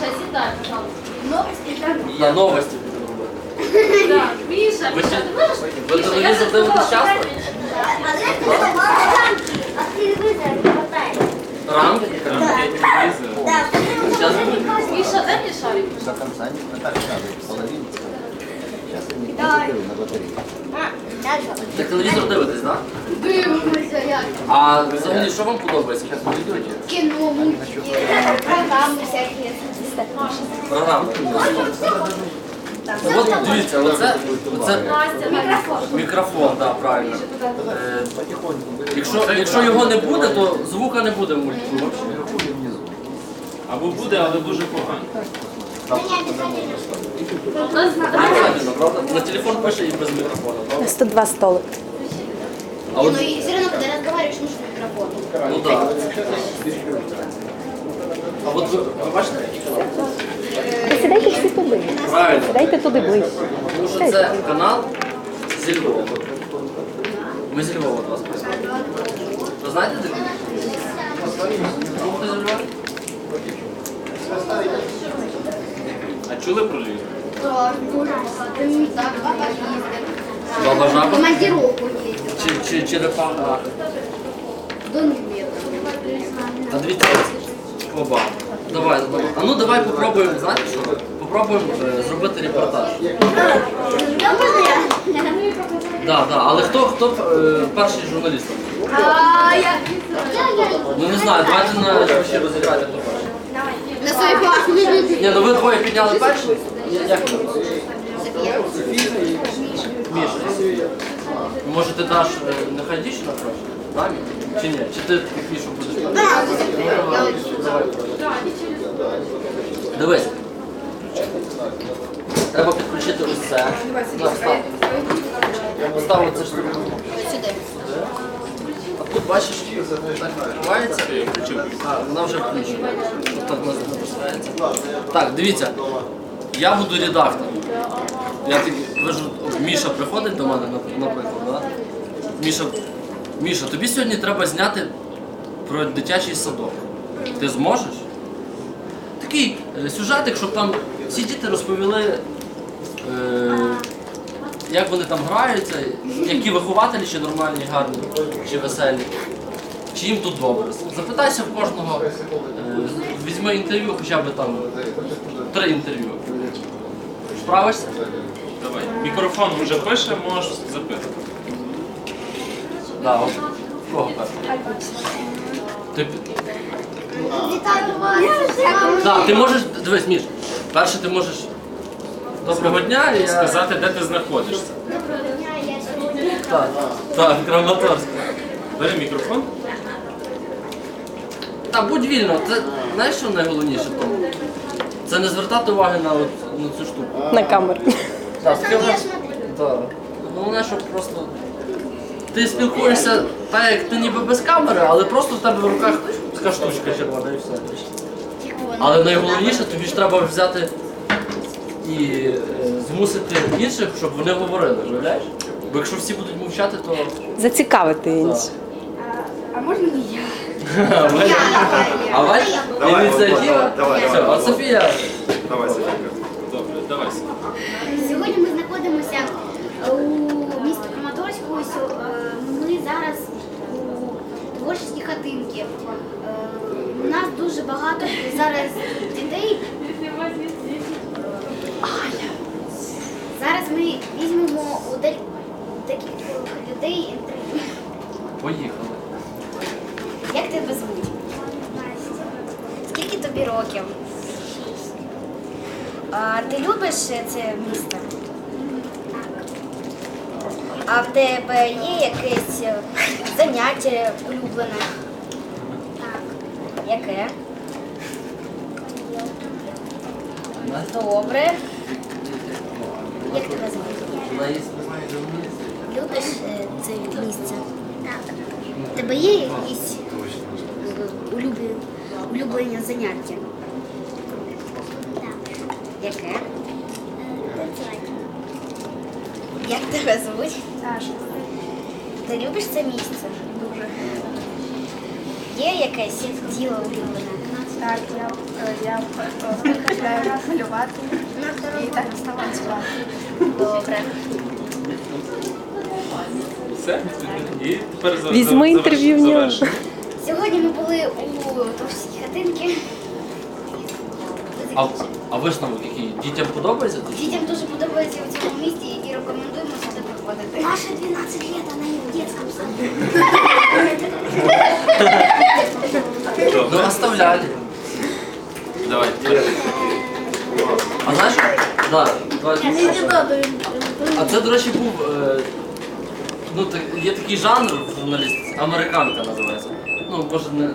Миша, сідай, пожалуйста. На новості будемо робити. Так, Миша, Ви Миша, ще- ти можеш? ви Миша, телевізор я же дивитесь сказала, часто? дай мені. А телевизор не хватает. Ранки? Да, Сейчас Миша, дай мне шарик. До конца не, не так надо, половину. Заберу на батарею. Так телевізор дивитесь, так? Дивимося, як. А взагалі що вам подобається? Зараз ви? Кино, мультики, программы всякие. Програма. От дивіться, оце, оце мікрофон. мікрофон, так, правильно. Е, Якщо, якщо його не буде, то звука не буде в мультику. Або буде, але дуже погано. На телефон пише і без мікрофона, правда? 102 столик. А от, Ну и все равно, когда разговариваешь, нужен микрофон. ну так. А от ви, ви бачите, який канал? Сідайте всі туди. Правильно. Сідайте туди ближче. Тому що це канал зі Львова. Ми зі Львова до вас прийшли. Ви знаєте, де? Хтось зі Львова? А чули про Львів? Да, дуже багато. Так, папа їздив. Баба В жаба? командировку їздив. Чи, чи черепаха? До. А дивіться, оба. Давай, давай. А ну давай попробуємо, знаєте що? Попробуємо е, зробити репортаж. Я? Да, да. Але хто, хто е, перший журналіст? А, я... Ну не знаю, давайте на ще розіграти хто перший. Ні, ну ви двоє підняли перший. Як ви? Міша. Ну, Може ти даш е, нехай дівчина краще? Дамі? Чи ні? Чи ти Мішу будеш? Да, Давай. Дивись. Треба підключити ось це. На. Я поставив це штуку. Бачиш, так відкривається. А, вона вже включена. Так. Так, дивіться. Я буду редактором. Я так, ви ж, Міша приходить до мене, наприклад, да? Міша, Міша, тобі сьогодні треба зняти про дитячий садок. Ти зможеш? Такий е, сюжетик, щоб там всі діти розповіли, е, як вони там граються, які вихователі, чи нормальні, гарні, чи веселі, чи їм тут добре. Запитайся в кожного, е, візьми інтерв'ю, хоча б там три інтерв'ю. Справишся? Давай. Мікрофон вже пише, можеш запитати. Да, от. Кого першого? Ти, Вітаю вас. да, ти можеш, дивись, Міш, перше ти можеш доброго дня і я... Сказати, де ти знаходишся. Доброго дня, я сьогодні. Так, так, Краматорськ. Бери мікрофон. Та будь вільно, це знаєш, що найголовніше тому? Це не звертати уваги на, от, на цю штуку. На камеру. Так. Головне, щоб просто. Ти спілкуєшся так, як ти ніби без камери, але просто в тебе в руках така штучка червона і все. Але найголовніше, тобі ж треба взяти і е, змусити інших, щоб вони говорили, уявляєш? Бо якщо всі будуть мовчати, то. Зацікавити інших. А можна не я? А бач, ініціатива. давай, Все, а Софія. Давай, Софійка. Добре, давай. Сьогодні ми знаходимося у місті Краматорську. Сьо- е, Ми зараз у творчій хатинці. Е, У нас дуже багато зараз дітей. Зараз ми візьмемо у декількох людей інтерв'ю. Поїхали. Як тебе звуть? Настя. Скільки тобі років? А, ти любиш це місто? А в тебе є якесь е, заняття улюблене? Так. Яке? Добре. Як тебе є Любиш е, це місце? Так. Тебе є якісь е, улюблені, заняття? Так. Яке? Як тебе звуть? Саша. Ти любиш це місце? Дуже. Є якесь діло улюблене? Так, я, е, я полюбляю малювати і так танцювати. Добре. Все? І тепер за- Візьми за- інтерв'ю в нього. Сьогодні ми були у творчій хатинки. А, а висновок який? Дітям подобається? тут? Дітям дуже подобається у цьому місті і рекомендуємо сюди приходити. Маша 12 лет, вона і в дитячому саду. Ну, оставляли. Давай. А знаєш, да. А це, до речі, був. Е, ну, так, є такий жанр в журналістиці, американка називається. Ну, може не.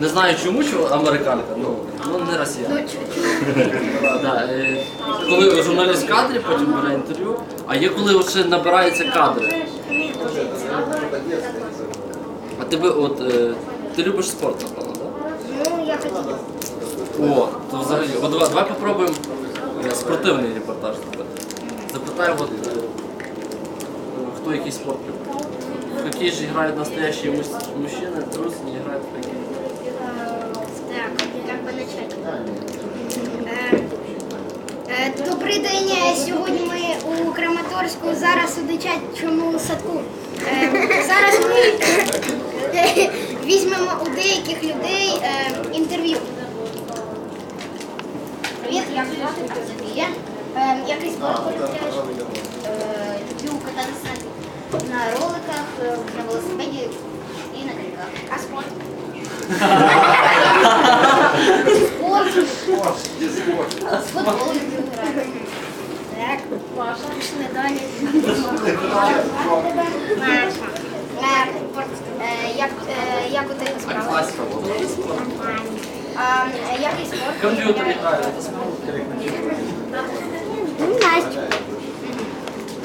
Не знаю чому, що американка, ну, ну не росіянка. Да, е, коли журналіст в кадрі, потім бере інтерв'ю, а є коли ще набираються кадри. А тебе от е, ти любиш спорт, напевно, так? Ну, я хотіла. О, то взагалі, от давай, давай попробуємо спортивний репортаж зробити. Запитай, от, е, хто який спорт любить. В хоккей же грають настоящие мус- мужчины, трусы не грають в хоккей. Так, як би начати. Е, е, Добрий день. Е, Сьогодні ми у Краматорську, зараз у дитячому садку. Е, Зараз ми е, візьмемо у деяких людей е, інтерв'ю. Привіт, як звати? Софія. Е, Який спорт полюбляєш? Е, Люблю кататися на роликах, е, на велосипеді і на коньках. А спорт? Спорт. Футбол люблю грати. Так, пішли далі. Маша. Е, е, Як, як у тебе справа? класика була. А, е, Який спорт? Полюбляєш? це спорт.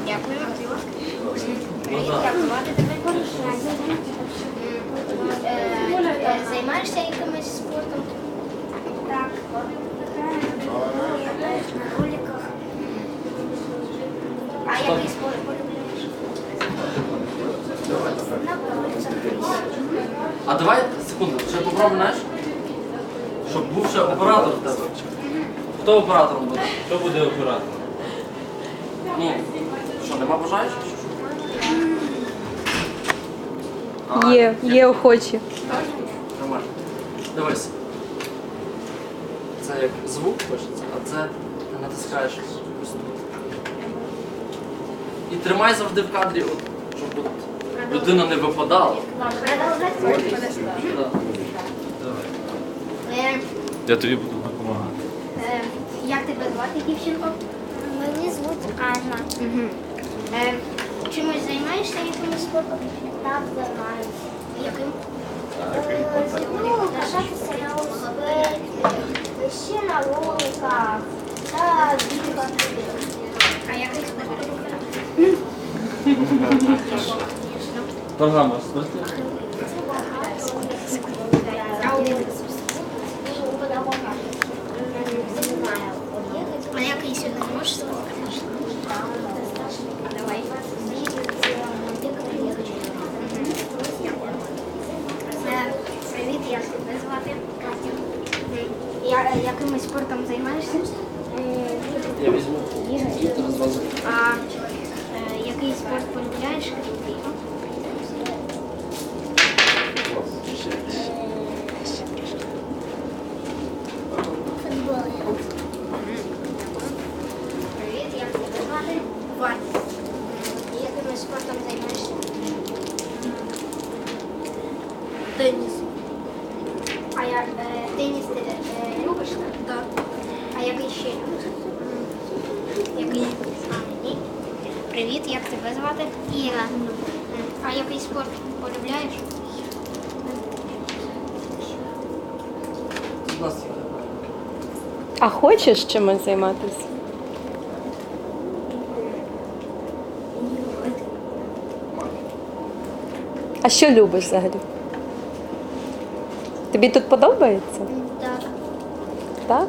Дякую. Е, е, Займаєшся якимось спортом? Так. На роликах. А який спорт полюбляєш? На вулицях. А давай, секунду, ще попробуй, знаєш? Щоб був ще оператор в тебе. Хто оператором буде? Хто буде оператором? Ну, що, нема бажаючих? А, Є, є охочі. Нормально. Дивись. Це як звук пишеться, а це ти натискаєш ось тут. І тримай завжди в кадрі, от, щоб от людина не випадала. Да. Давай. Е, Я тобі буду допомагати. е, Як тебе звати, дівчинко? Мене звуть Анна. Е, Чимось займаєшся якимось спортом? Так, займаюся. Яким? Ну, кататися на велосипеді, ще на роликах та бігати. А спорт полюбляєш? Програма спорту. Який сьогодні можеш сказати? Давай. Привіт, як тебе звати? Катя. Я, якимось спортом займаєшся? Я візьму. А е, який спорт полюбляєш? Футбол. Привіт, як тебе звати? Ваня. Яким спортом займаєшся? Теніс. А як е, теніс ти е, любиш? Так. А який ще любиш? Який? А, ні. Привіт, як тебе звати? Іра. А який спорт полюбляєш? У нас А хочеш чимось займатися? А що любиш взагалі? Тобі тут подобається? Так. Так?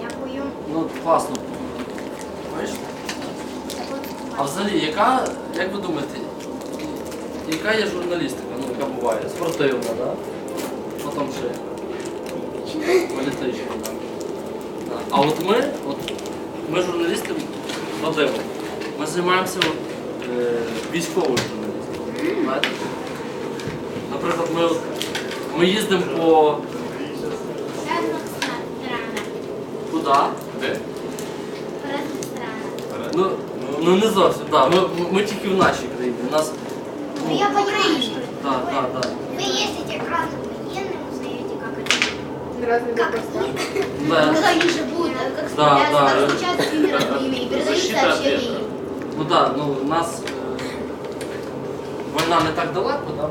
Дякую. Ну, класно. Бачиш? А взагалі, яка, як ви думаєте, яка є журналістика, ну, яка буває? Спортивна, так? Да? потім ще політична. Да. Да. А от ми, от, ми журналісти Вадимо, ми займаємося от, е, військовою журналістикою. Знаєте? Наприклад, ми, от- ми їздимо по Разных куди? Де? Разных странах. Ну, ну не зовсім, так. Ми, ми тільки в нашій країні. У нас, Ну, я понимаю, что так, так, так. вы ездите к разным военным, узнаете, как это, Разные как вопросы. они, Да. как они живут, как Да, справляются, да. как встречаются с своими родными, и передают Защита сообщения им. Ну так, ну у нас е, війна не так далеко, да, була.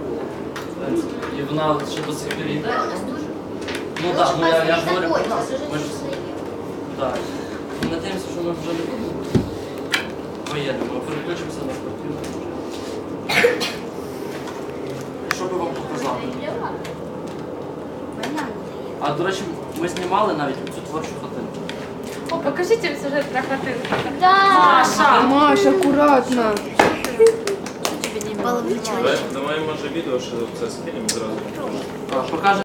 в принципі, І вона ще до сих пір йде. Да, у нас тоже. Ну Мы так, очень ну я, я ж пассивно говорю про нас. заботимся, Ми уже ж свои. так. Ми надіємося, що ми вже не будемо воєнними, а переключимося на спортивну. Що би вам показати? А до речі, ми знімали навіть цю творчу хатинку. О, покажіть їм сюжет про хатинку. Маша, аккуратно. Давай, давай може відео, що це скинемо зразу. А, Покаже